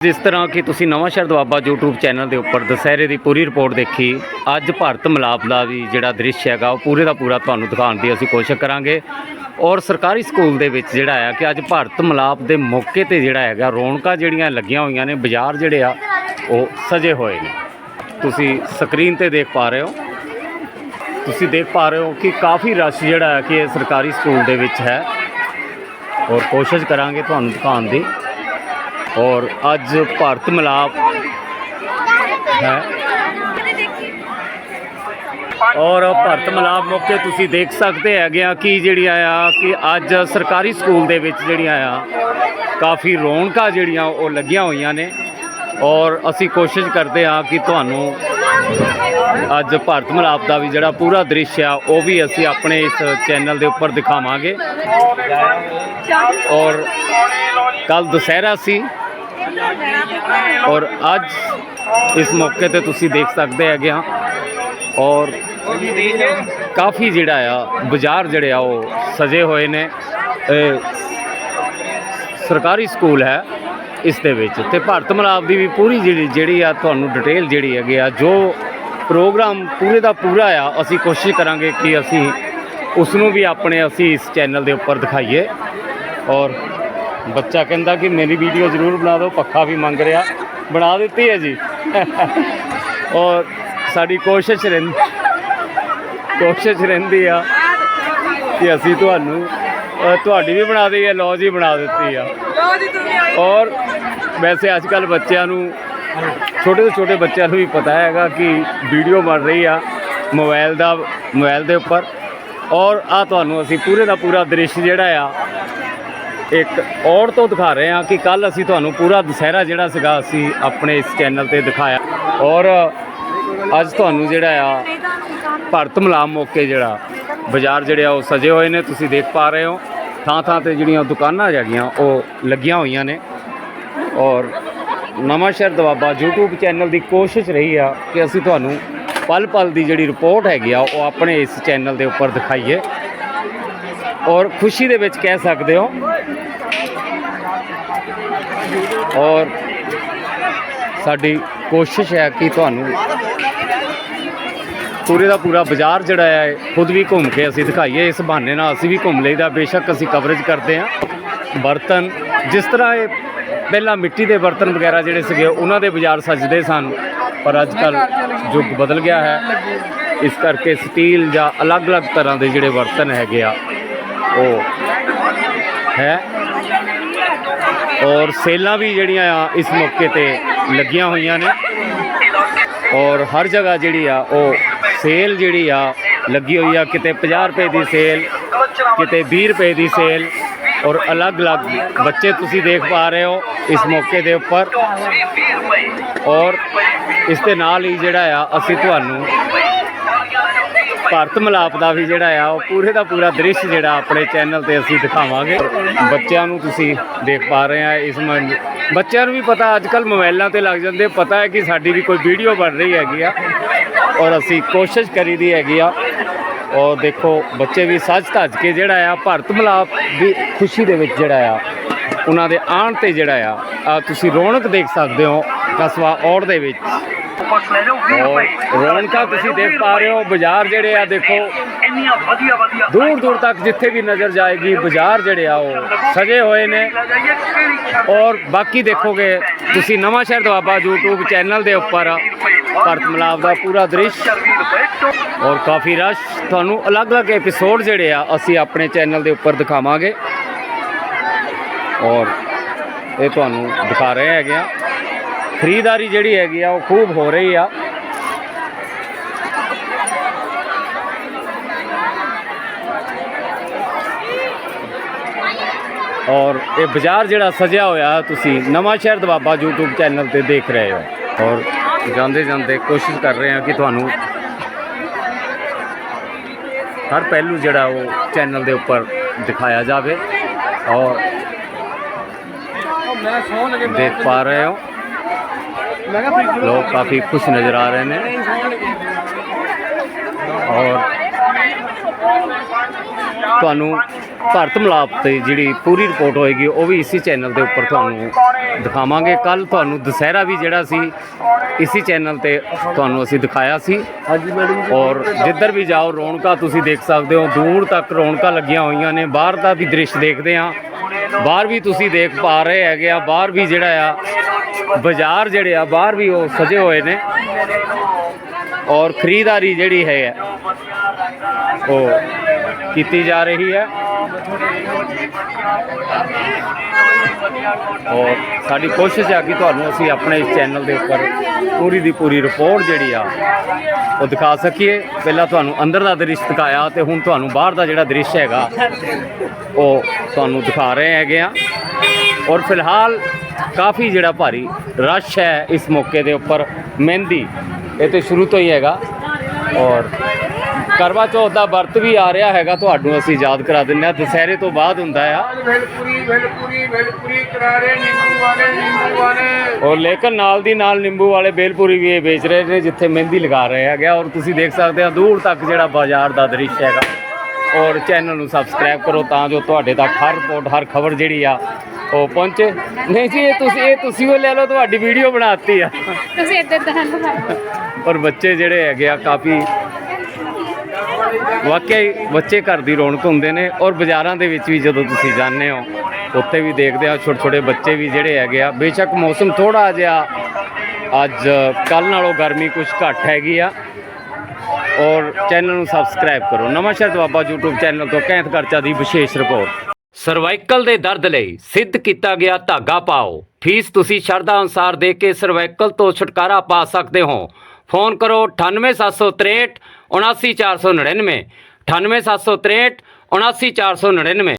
ਜਿਸ ਤਰ੍ਹਾਂ ਕਿ ਤੁਸੀਂ ਨਵਾਂ ਸ਼ਹਿਰ ਦੁਆਬਾ YouTube ਚੈਨਲ ਦੇ ਉੱਪਰ ਦੁਸਹਿਰੇ ਦੀ ਪੂਰੀ ਰਿਪੋਰਟ ਦੇਖੀ, ਅੱਜ ਭਾਰਤ ਮਿਲਾਪ ਦਾ ਵੀ ਜਿਹੜਾ ਦ੍ਰਿਸ਼ ਹੈਗਾ, ਉਹ ਪੂਰੇ ਦਾ ਪੂਰਾ ਤੁਹਾਨੂੰ ਦਿਖਾਉਣ ਦੀ ਅਸੀਂ ਕੋਸ਼ਿਸ਼ ਕਰਾਂਗੇ। ਔਰ ਸਰਕਾਰੀ ਸਕੂਲ ਦੇ ਵਿੱਚ ਜਿਹੜਾ ਆ ਕਿ ਅੱਜ ਭਾਰਤ ਮਿਲਾਪ ਦੇ ਮੌਕੇ ਤੇ ਜਿਹੜਾ ਹੈਗਾ, ਰੌਣਕਾਂ ਜਿਹੜੀਆਂ ਲੱਗੀਆਂ ਹੋਈਆਂ ਨੇ, ਬਾਜ਼ਾਰ ਜਿਹੜੇ ਆ, ਉਹ ਸਜੇ ਹੋਏ ਨੇ। ਤੁਸੀਂ ਸਕਰੀਨ ਤੇ ਦੇਖ ਪਾ ਰਹੇ ਹੋ। ਤੁਸੀਂ ਦੇਖ ਪਾ ਰਹੇ ਹੋ ਕਿ ਕਾਫੀ ਰਸ਼ ਜਿਹੜਾ ਹੈ ਕਿ ਇਹ ਸਰਕਾਰੀ ਸਕੂਲ ਦੇ ਵਿੱਚ ਹੈ। ਔਰ ਕੋਸ਼ਿਸ਼ ਕਰਾਂਗੇ ਤੁਹਾਨੂੰ ਦਿਖਾਉਣ ਦੀ। ਔਰ ਅੱਜ ਭਾਰਤ ਮਿਲਾਪ ਹੈ। ਔਰ ਭਾਰਤ ਮਿਲਾਪ ਮੌਕੇ ਤੁਸੀਂ ਦੇਖ ਸਕਦੇ ਹੈਗੇ ਆ ਕਿ ਜਿਹੜੀਆਂ ਆ ਕਿ ਅੱਜ ਸਰਕਾਰੀ ਸਕੂਲ ਦੇ ਵਿੱਚ ਜਿਹੜੀਆਂ ਆ, ਕਾਫੀ ਰੌਣਕਾਂ ਜਿਹੜੀਆਂ ਉਹ ਲੱਗੀਆਂ ਹੋਈਆਂ ਨੇ। ਔਰ ਅਸੀਂ ਕੋਸ਼ਿਸ਼ ਕਰਦੇ ਆ ਕਿ ਤੁਹਾਨੂੰ ਅੱਜ ਭਾਰਤ ਮਿਲਾਪ ਦਾ ਵੀ ਜਿਹੜਾ ਪੂਰਾ ਦ੍ਰਿਸ਼ ਆ, ਉਹ ਵੀ ਅਸੀਂ ਆਪਣੇ ਇਸ ਚੈਨਲ ਦੇ ਉੱਪਰ ਦਿਖਾਵਾਂਗੇ। ਔਰ ਕੱਲ ਦੁਸਹਿਰਾ ਸੀ। ਔਰ ਅੱਜ ਇਸ ਮੌਕੇ ਤੇ ਤੁਸੀਂ ਦੇਖ ਸਕਦੇ ਹੈਗੇ ਆ ਔਰ ਕਾਫੀ ਜਿਹੜਾ ਆ, ਬਾਜ਼ਾਰ ਜਿਹੜੇ ਆ, ਉਹ ਸਜੇ ਹੋਏ ਨੇ। ਸਰਕਾਰੀ ਸਕੂਲ ਹੈ ਇਸ ਦੇ ਵਿੱਚ। ਤੇ ਭਾਰਤ ਮਿਲਾਪ ਦੀ ਵੀ ਪੂਰੀ ਜਿਹੜੀ ਜਿਹੜੀ ਆ ਤੁਹਾਨੂੰ ਡਿਟੇਲ ਜਿਹੜੀ ਹੈਗੀ ਆ, ਜੋ ਪ੍ਰੋਗਰਾਮ ਪੂਰੇ ਦਾ ਪੂਰਾ ਆ, ਅਸੀਂ ਕੋਸ਼ਿਸ਼ ਕਰਾਂਗੇ ਕਿ ਅਸੀਂ ਉਸ ਨੂੰ ਵੀ ਆਪਣੇ ਅਸੀਂ ਇਸ ਚੈਨਲ ਦੇ ਉੱਪਰ ਦਿਖਾਈਏ। ਔਰ ਬੱਚਾ ਕਹਿੰਦਾ ਕਿ ਮੇਰੀ ਵੀਡੀਓ ਜ਼ਰੂਰ ਬਣਾ ਦਿਓ ਪੱਖਾ ਵੀ ਮੰਗ ਰਿਹਾ। ਬਣਾ ਦਿੱਤੀ ਹੈ ਜੀ। ਔਰ ਸਾਡੀ ਕੋਸ਼ਿਸ਼ ਰਹਿੰਦੀ ਕੋਸ਼ਿਸ਼ ਰਹਿੰਦੀ ਆ ਕਿ ਅਸੀਂ ਤੁਹਾਨੂੰ ਤੁਹਾਡੀ ਵੀ ਬਣਾ ਦਈਏ ਲੋ ਜੀ ਬਣਾ ਦਿੱਤੀ ਆ। ਲਓ ਜੀ ਤੁਸੀਂ ਆਏ। ਔਰ ਵੈਸੇ ਅੱਜ ਕੱਲ ਬੱਚਿਆਂ ਨੂੰ ਛੋਟੇ ਤੋਂ ਛੋਟੇ ਬੱਚਿਆਂ ਨੂੰ ਵੀ ਪਤਾ ਹੈਗਾ ਕਿ ਵੀਡੀਓ ਬਣ ਰਹੀ ਆ ਮੋਬਾਈਲ ਦਾ ਮੋਬਾਈਲ ਦੇ ਉੱਪਰ। ਔਰ ਆ ਤੁਹਾਨੂੰ ਅਸੀਂ ਪੂਰੇ ਦਾ ਪੂਰਾ ਦ੍ਰਿਸ਼ ਜਿਹੜਾ ਆ ਇੱਕ ਔਰ ਤੋਂ ਦਿਖਾ ਰਹੇ ਹਾਂ ਕਿ ਕੱਲ ਅਸੀਂ ਤੁਹਾਨੂੰ ਪੂਰਾ ਦੁਸਹਿਰਾ ਜਿਹੜਾ ਸੀਗਾ ਅਸੀਂ ਆਪਣੇ ਇਸ ਚੈਨਲ ਤੇ ਦਿਖਾਇਆ। ਔਰ ਅੱਜ ਤੁਹਾਨੂੰ ਜਿਹੜਾ ਆ, ਭਾਰਤ ਮਿਲਾਪ ਮੌਕੇ ਜਿਹੜਾ, ਬਾਜ਼ਾਰ ਜਿਹੜੇ ਆ ਉਹ ਸਜੇ ਹੋਏ ਨੇ, ਤੁਸੀਂ ਦੇਖ ਪਾ ਰਹੇ ਹੋ। ਥਾਂ ਥਾਂ ਤੇ ਜਿਹੜੀਆਂ ਦੁਕਾਨਾਂ ਹੈਗੀਆਂ, ਉਹ ਲੱਗੀਆਂ ਹੋਈਆਂ ਨੇ। ਔਰ ਨਵਾਂ ਸ਼ਹਿਰ ਦਵਾਬਾ YouTube ਚੈਨਲ ਦੀ ਕੋਸ਼ਿਸ਼ ਰਹੀ ਆ ਕਿ ਅਸੀਂ ਤੁਹਾਨੂੰ ਪਲ ਪਲ ਦੀ ਜਿਹੜੀ ਰਿਪੋਰਟ ਹੈਗੀ ਆ, ਉਹ ਆਪਣੇ ਇਸ ਚੈਨਲ ਦੇ ਉੱਪਰ ਦਿਖਾਈਏ। ਔਰ ਖੁਸ਼ੀ ਦੇ ਵਿੱਚ ਕਹਿ ਸਕਦੇ ਹੋ। ਔਰ ਸਾਡੀ ਕੋਸ਼ਿਸ਼ ਹੈ ਕਿ ਤੁਹਾਨੂੰ ਪੂਰੇ ਦਾ ਪੂਰਾ ਬਾਜ਼ਾਰ ਜਿਹੜਾ ਹੈ, ਖੁਦ ਵੀ ਘੁੰਮ ਕੇ ਅਸੀਂ ਦਿਖਾਈਏ। ਇਸ ਬਹਾਨੇ ਨਾਲ ਅਸੀਂ ਵੀ ਘੁੰਮ ਲਈਦਾ। ਬੇਸ਼ੱਕ ਅਸੀਂ ਕਵਰੇਜ ਕਰਦੇ ਹਾਂ। ਬਰਤਨ, ਜਿਸ ਤਰ੍ਹਾਂ ਇਹ ਪਹਿਲਾਂ ਮਿੱਟੀ ਦੇ ਬਰਤਨ ਵਗੈਰਾ ਜਿਹੜੇ ਸੀਗੇ, ਉਹਨਾਂ ਦੇ ਬਾਜ਼ਾਰ ਸਜਦੇ ਸਨ। ਪਰ ਅੱਜ ਕੱਲ ਯੁੱਗ ਬਦਲ ਗਿਆ ਹੈ। ਇਸ ਕਰਕੇ ਸਟੀਲ ਜਾਂ ਅਲੱਗ-ਅਲੱਗ ਤਰ੍ਹਾਂ ਦੇ ਜਿਹੜੇ ਬਰਤਨ ਹੈਗੇ ਆ ਉਹ ਹੈ। ਔਰ ਸੇਲਾਂ ਵੀ ਜਿਹੜੀਆਂ ਆ, ਇਸ ਮੌਕੇ ਤੇ ਲੱਗੀਆਂ ਹੋਈਆਂ ਨੇ। ਔਰ ਹਰ ਜਗ੍ਹਾ ਜਿਹੜੀ ਆ, ਉਹ ਸੇਲ ਜਿਹੜੀ ਆ, ਲੱਗੀ ਹੋਈ ਆ। ਕਿਤੇ 50 ਰੁਪਏ ਦੀ ਸੇਲ, ਕਿਤੇ 20 ਰੁਪਏ ਦੀ ਸੇਲ। ਔਰ ਅਲੱਗ-ਅਲੱਗ ਬੱਚੇ ਤੁਸੀਂ ਦੇਖ ਪਾ ਰਹੇ ਹੋ ਇਸ ਮੌਕੇ ਦੇ ਉੱਪਰ। ਔਰ ਇਸ ਦੇ ਨਾਲ ਹੀ ਜਿਹੜਾ ਆ, ਅਸੀਂ ਤੁਹਾਨੂੰ ਭਾਰਤ ਮਿਲਾਪ ਦਾ ਵੀ ਜਿਹੜਾ ਆ, ਉਹ ਪੂਰੇ ਦਾ ਪੂਰਾ ਦ੍ਰਿਸ਼ ਜਿਹੜਾ ਆਪਣੇ ਚੈਨਲ ਤੇ ਅਸੀਂ ਦਿਖਾਵਾਂਗੇ। ਬੱਚਿਆਂ ਨੂੰ ਤੁਸੀਂ ਦੇਖ ਪਾ ਰਹੇ ਆ ਇਸ ਮ- ਬੱਚਿਆਂ ਨੂੰ ਵੀ ਪਤਾ ਅੱਜ ਕੱਲ ਮੋਬਾਈਲਾਂ ਤੇ ਲੱਗ ਜਾਂਦੇ, ਪਤਾ ਹੈ ਕਿ ਸਾਡੀ ਵੀ ਕੋਈ ਵੀਡੀਓ ਬਣ ਰਹੀ ਹੈਗੀ ਆ, ਔਰ ਅਸੀਂ ਕੋਸ਼ਿਸ਼ ਕਰੀਦੀ ਹੈਗੀ ਆ। ਔਰ ਦੇਖੋ, ਬੱਚੇ ਵੀ ਸੱਜ ਧੱਜ ਕੇ ਜਿਹੜਾ ਆ, ਭਾਰਤ ਮਿਲਾਪ ਦੀ ਖੁਸ਼ੀ ਦੇ ਵਿੱਚ ਜਿਹੜਾ ਆ, ਉਹਨਾਂ ਦੇ ਆਣ ਤੇ ਜਿਹੜਾ ਆ ਆ ਤੁਸੀਂ ਰੌਣਕ ਦੇਖ ਸਕਦੇ ਹੋ, ਕਸਬਾ ਔੜ ਦੇ ਵਿੱਚ। ਔਰ ਰੌਣਕਾਂ ਤੁਸੀਂ ਦੇਖ ਪਾ ਰਹੇ ਹੋ, ਬਾਜ਼ਾਰ ਜਿਹੜੇ ਆ ਦੇਖੋ। ਇੰਨੀਆਂ ਵਧੀਆ ਵਧੀਆ ਦੂਰ ਦੂਰ ਤੱਕ ਜਿੱਥੇ ਵੀ ਨਜ਼ਰ ਜਾਏਗੀ, ਬਾਜ਼ਾਰ ਜਿਹੜੇ ਆ ਉਹ ਸਜੇ ਹੋਏ ਨੇ। ਔਰ ਬਾਕੀ ਦੇਖੋਗੇ, ਤੁਸੀਂ ਨਵਾਂ ਸ਼ਹਿਰ ਦਵਾਬਾ YouTube ਚੈਨਲ ਦੇ ਉੱਪਰ ਭਾਰਤ ਮਿਲਾਪ ਦਾ ਪੂਰਾ ਦ੍ਰਿਸ਼। ਔਰ ਕਾਫੀ ਰਸ਼। ਤੁਹਾਨੂੰ ਅਲੱਗ-ਅਲੱਗ ਐਪੀਸੋਡ ਜਿਹੜੇ ਆ, ਅਸੀਂ ਆਪਣੇ ਚੈਨਲ ਦੇ ਉੱਪਰ ਦਿਖਾਵਾਂਗੇ। ਔਰ ਇਹ ਤੁਹਾਨੂੰ ਦਿਖਾ ਰਹੇ ਹੈਗੇ ਆ। ਖਰੀਦਦਾਰੀ ਜਿਹੜੀ ਹੈਗੀ ਆ, ਉਹ ਖੂਬ ਹੋ ਰਹੀ ਆ। ਔਰ ਇਹ ਬਾਜ਼ਾਰ ਜਿਹੜਾ ਸਜਿਆ ਹੋਇਆ ਤੁਸੀਂ ਨਵਾਂ ਸ਼ਹਿਰ ਦਵਾਬਾ YouTube ਚੈਨਲ ਤੇ ਦੇਖ ਰਹੇ ਹੋ। ਔਰ ਜਾਂਦੇ ਜਾਂਦੇ ਕੋਸ਼ਿਸ਼ ਕਰ ਰਹੇ ਹਾਂ ਕਿ ਤੁਹਾਨੂੰ ਹਰ ਪਹਿਲੂ ਜਿਹੜਾ ਉਹ ਚੈਨਲ ਦੇ ਉੱਪਰ ਦਿਖਾਇਆ ਜਾਵੇ। ਔਰ ਦੇਖ ਪਾ ਰਹੇ ਹੋ। ਲੋਕ ਕਾਫੀ ਖੁਸ਼ ਨਜ਼ਰ ਆ ਰਹੇ ਨੇ। ਔਰ ਤੁਹਾਨੂੰ ਭਾਰਤ ਮਿਲਾਪ ਤੇ ਜਿਹੜੀ ਪੂਰੀ ਰਿਪੋਰਟ ਹੋਏਗੀ ਉਹ ਵੀ ਇਸੇ ਚੈਨਲ ਦੇ ਉੱਪਰ ਤੁਹਾਨੂੰ ਦਿਖਾਵਾਂਗੇ। ਕੱਲ ਤੁਹਾਨੂੰ ਦੁਸਹਿਰਾ ਵੀ ਜਿਹੜਾ ਸੀ ਇਸੇ ਚੈਨਲ ਤੇ ਤੁਹਾਨੂੰ ਅਸੀਂ ਦਿਖਾਇਆ ਸੀ। ਹਾਂਜੀ ਮੈਡਮ ਜੀ। ਔਰ ਜਿੱਧਰ ਵੀ ਜਾਓ ਰੌਣਕਾਂ ਤੁਸੀਂ ਦੇਖ ਸਕਦੇ ਹੋ। ਦੂਰ ਤੱਕ ਰੌਣਕਾਂ ਲੱਗੀਆਂ ਹੋਈਆਂ ਨੇ। ਬਾਹਰ ਦਾ ਵੀ ਦ੍ਰਿਸ਼ ਦੇਖਦੇ ਆ ਬਾਹਰ ਵੀ ਤੁਸੀਂ ਦੇਖ ਪਾ ਰਹੇ ਹੈਗੇ ਆ। ਬਾਹਰ ਵੀ ਜਿਹੜਾ ਆ ਬਾਜ਼ਾਰ ਜਿਹੜੇ ਆ ਬਾਹਰ ਵੀ ਉਹ ਸਜੇ ਹੋਏ ਨੇ। ਔਰ ਖਰੀਦਦਾਰੀ ਜਿਹੜੀ ਹੈ ਉਹ ਕੀਤੀ ਜਾ ਰਹੀ ਹੈ। ਔਰ ਸਾਡੀ ਕੋਸ਼ਿਸ਼ ਹੈ ਕਿ ਤੁਹਾਨੂੰ ਅਸੀਂ ਆਪਣੇ ਇਸ ਚੈਨਲ ਦੇ ਉੱਪਰ ਪੂਰੀ ਦੀ ਪੂਰੀ ਰਿਪੋਰਟ ਜਿਹੜੀ ਆ, ਉਹ ਦਿਖਾ ਸਕੀਏ। ਪਹਿਲਾਂ ਤੁਹਾਨੂੰ ਅੰਦਰ ਦਾ ਦ੍ਰਿਸ਼ ਦਿਖਾਇਆ ਤੇ ਹੁਣ ਤੁਹਾਨੂੰ ਬਾਹਰ ਦਾ ਜਿਹੜਾ ਦ੍ਰਿਸ਼ ਹੈਗਾ, ਉਹ ਤੁਹਾਨੂੰ ਦਿਖਾ ਰਹੇ ਹੈਗੇ ਆ। ਔਰ ਫਿਲਹਾਲ ਕਾਫੀ ਜਿਹੜਾ ਭਾਰੀ ਰਸ਼ ਹੈ ਇਸ ਮੌਕੇ ਦੇ ਉੱਪਰ, ਮਹਿੰਦੀ, ਇਹ ਤੇ ਸ਼ੁਰੂ ਤੋਂ ਹੀ ਹੈਗਾ। ਔਰ ਕਰਵਾ ਚੌਥ ਦਾ ਵਰਤ ਵੀ ਆ ਰਿਹਾ ਹੈਗਾ ਤੁਹਾਨੂੰ ਅਸੀਂ ਯਾਦ ਕਰਾ ਦਿੰਦੇ ਆ ਦੁਸਹਿਰੇ ਤੋਂ ਬਾਅਦ ਹੁੰਦਾ ਆ। ਭੇਲਪੁਰੀ ਭੇਲਪੁਰੀ ਭੇਲਪੁਰੀ ਕਰਾਰੇ ਨਿੰਬੂ ਵਾਲੇ ਨਿੰਬੂ ਵਾਲੇ। ਔਰ ਲੇਕਿਨ ਨਾਲ ਦੀ ਨਾਲ ਨਿੰਬੂ ਵਾਲੇ ਬੇਲਪੂਰੀ ਵੀ ਇਹ ਵੇਚ ਰਹੇ ਨੇ ਜਿੱਥੇ ਮਹਿੰਦੀ ਲਗਾ ਰਹੇ ਹੈਗੇ ਆ। ਔਰ ਤੁਸੀਂ ਦੇਖ ਸਕਦੇ ਆ ਦੂਰ ਤੱਕ ਜਿਹੜਾ ਬਾਜ਼ਾਰ ਦਾ ਦ੍ਰਿਸ਼ ਹੈਗਾ। ਔਰ ਚੈਨਲ ਨੂੰ ਸਬਸਕ੍ਰਾਈਬ ਕਰੋ ਤਾਂ ਜੋ ਤੁਹਾਡੇ ਤੱਕ ਹਰ ਰਿਪੋਰਟ ਹਰ ਖਬਰ ਜਿਹੜੀ ਆ ਉਹ ਪਹੁੰਚੇ। ਨਹੀਂ ਜੀ ਇਹ ਤੁਸੀਂ ਇਹ ਤੁਸੀਂ ਉਹ ਲੈ ਲਓ ਤੁਹਾਡੀ ਵੀਡੀਓ ਬਣਾਤੀ ਆ। ਤੁਸੀਂ ਇੱਦਾਂ ਦਾ ਔਰ ਬੱਚੇ ਜਿਹੜੇ ਹੈਗੇ ਆ ਕਾਫੀ ਵਾਕਿਆ ਹੀ ਬੱਚੇ ਘਰ ਦੀ ਰੌਣਕ ਹੁੰਦੇ ਨੇ ਔਰ ਬਾਜ਼ਾਰਾਂ ਦੇ ਵਿੱਚ ਵੀ ਜਦੋਂ ਤੁਸੀਂ ਜਾਂਦੇ ਹੋ, ਉੱਥੇ ਵੀ ਦੇਖਦੇ ਆ ਛੋਟੇ ਛੋਟੇ ਬੱਚੇ ਵੀ ਜਿਹੜੇ ਹੈਗੇ ਆ, ਬੇਸ਼ੱਕ ਮੌਸਮ ਥੋੜਾ ਜਿਹਾ ਅੱਜ ਕੱਲ ਨਾਲੋਂ ਗਰਮੀ ਕੁਝ ਘੱਟ ਹੈਗੀ ਆ। ਔਰ ਚੈਨਲ ਨੂੰ ਸਬਸਕ੍ਰਾਈਬ ਕਰੋ। ਨਵਾਂ ਸ਼ਹਿਰ ਦੁਆਬਾ YouTube ਚੈਨਲ ਤੋਂ ਕੈਂਥ ਕਰਚਾ ਦੀ ਵਿਸ਼ੇਸ਼ ਰਿਪੋਰਟ ਸਰਵਾਈਕਲ ਦੇ ਦਰਦ ਲਈ ਸਿੱਧ ਕੀਤਾ ਗਿਆ ਧਾਗਾ ਪਾਓ। ਫੀਸ ਤੁਸੀਂ ਸ਼ਰਧਾ ਅਨੁਸਾਰ ਦੇ ਕੇ ਸਰਵਾਈਕਲ ਤੋਂ ਛੁਟਕਾਰਾ ਪਾ ਸਕਦੇ ਹੋ। ਫੋਨ ਕਰੋ 98763 79499 98763 79499